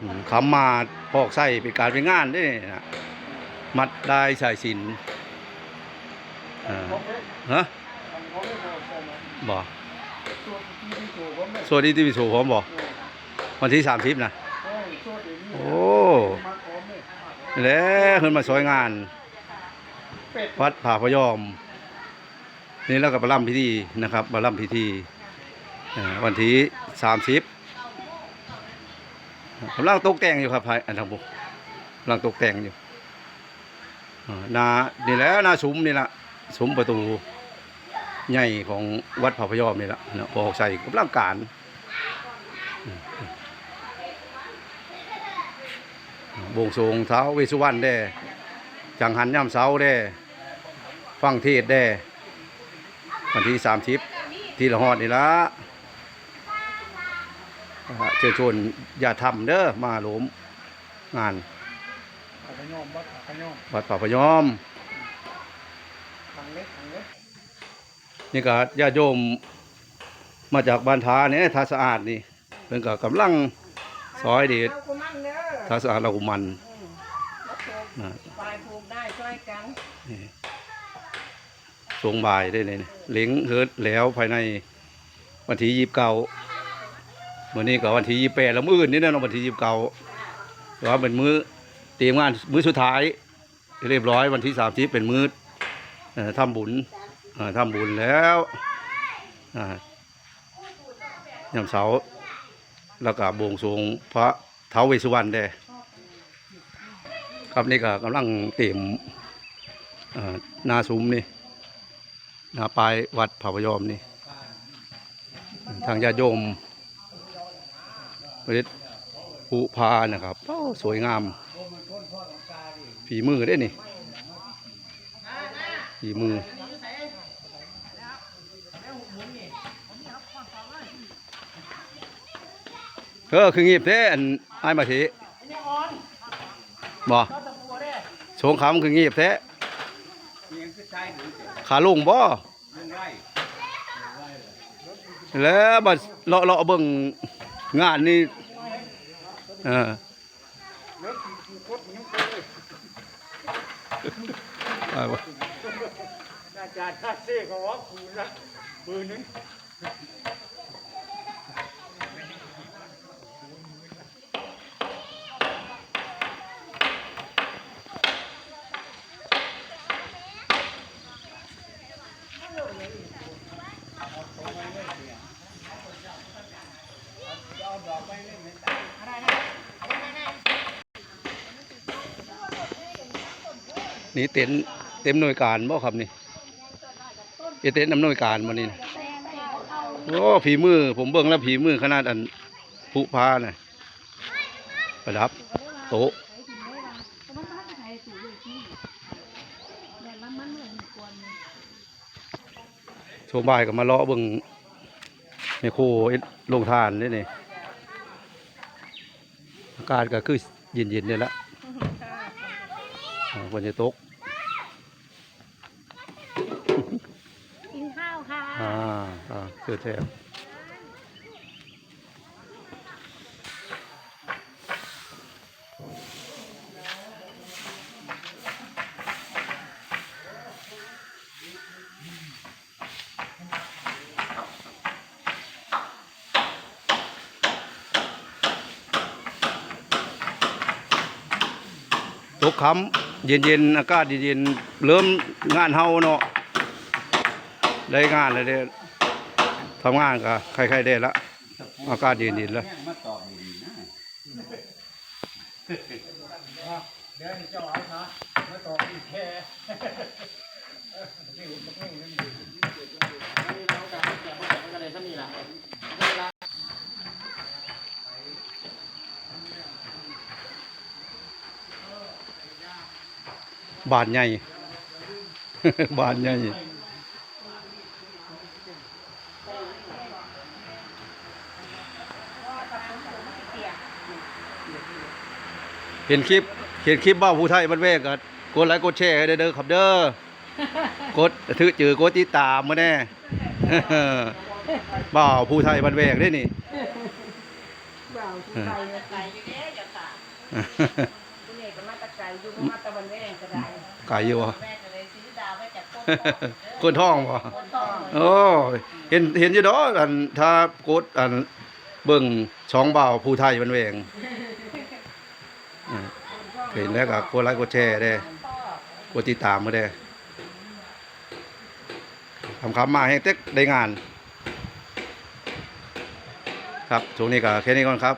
อืมคำมาพอกใส่เป็นการเป็นงานเด้นะมัดได้สายสินอ่าฮะบ่สวัสดีที่พิสูจน์ผมบ่วันที่สามสิบนะโอ้แล้วขึ้นมาสวยงาน วัดผาพยอม นี่แล้วก็ประลัมพิธีนะครับประลัมพิธีวันที่สามสิบ กำลังตกแต่งอยู่ครับภายอันทางบุกกำลังตกแต่งอยู่นานี่แหล้วนาสุมนี่ละสุมประตูใหญ่ของวัดผาพยอมนี่ละเนาะพอใส่กำลังการบวงสรวงเท้าเวสสุวรรณได้จังหันย่ำเสาได้ฟังเทศได้วันที่สามสิบที่ละหอดนี่ละ อ่าเชิญชวนอย่าทำเด้อมาหลวมงานขยอมวัดขยอมวัดป่าพยอม ทางเล็กทางเล็กนี่ก็ญาติโยมมาจากบ้านทาเนี่ยทาสะอาดนี่เพิ่นก็กำลังซอยเดชเอากูมั่งเด้อทาสะอาดเรากุมันอืมนะมาปลูกปลายปลูกได้ช่วยกันนี่ทรงบ่ายได้เลยนี่เล็งเฮิดแล้วภายในวันที่ยี่สิบเก้า วันนี้ก็วันที่ยี่แปดแล้วมื้ออื่นนี่นะเนวันที่ยี่เก้าว่าเป็นมื้อเตรียมงานมื้อสุดท้าย เรียบร้อยวันที่สามสิบเป็นมื้อเอ่อทำบุญเอ่อทำบุญแล้วอ่ายาเสาแล้วก็บวงสรวงพระเท้าวเวสุวรรณได้ครับนี่ก็กำลังเตรียมนาซุ้มนี่นาปลายวัดผาพยอมนี่ ทางญาติโยม เวทภูพานะครับโอ้สวยงามฝีมือได้นี่ฝีมือเออคืองีบแท้อันไอ้มาทีบ่โชงคำคืองีบแท้ขาลุงบ่แล้วบัดเลาะเลาะเบิ่ง งานนี่เออเลิกกินคดมันยังเตยเอาจารย์ท่าเซ่ก็ว่าคูละปืนนึง นี่เต็นท์เต็มหน่วยการบ่ครับนี่เอเต็นท์นำหน่วยการมานี่นะโอ้ฝีมือ ผมเบิ่งแล้วฝีมือขนาดอันผู้พาน่ะประดับ โต๊ะโชว์บ่ายก็มาเลาะเบิ่งในโคเอ็ดลงทานนี่นี่อากาศก็คือเย็นๆนี่ละอ่าฝนจะตก กินข้าว ค่ะอ่าอ่าเสื้อแทบตกคำเย็นๆอากาศเย็นๆเริ่มงานเฮาเนาะ ได้งานเลยเด้ทำงานก็ใครๆได้ละอากาศเย็นๆแล้วบดีๆนะเดี๋ยวเจ้าเอานะมาตอบอีกแค่นี่ผมต้องเล่นดีนี่เราการจะมาจากอะไรสักนี่ล่ะบานใหญ่ บานใหญ่ เห็นคลิปเห็นคลิปบ้าผู้ไทยมันเวกก็กดไลค์กดแชร์ให้เด้อครับเด้อกดถือจือกดติดตามมาแน่บ้าผู้ไทยมันเวกได้นี่บ่าวผู้ไทยไก่อยู่เด้อย่าคุณเอกก็มาตะไกรอยู่มาตะวันแรงก็ได้ไก่อยู่บ่แม่ก็เลยซื้อดาวไว้จากโคตรคนท้องบ่คนทองโอ้เห็นเห็นอยู่ดอกอันถ้ากดอันเบิ่งช่องบ่าวผู้ไทยมันแหวงอ่า เห็นแล้วก็กดไลค์กดแชร์ได้กดติดตามมาได้ทำคำมาให้เต็กได้งาน ครับช่วงนี้ก็แค่นี้ก่อนครับ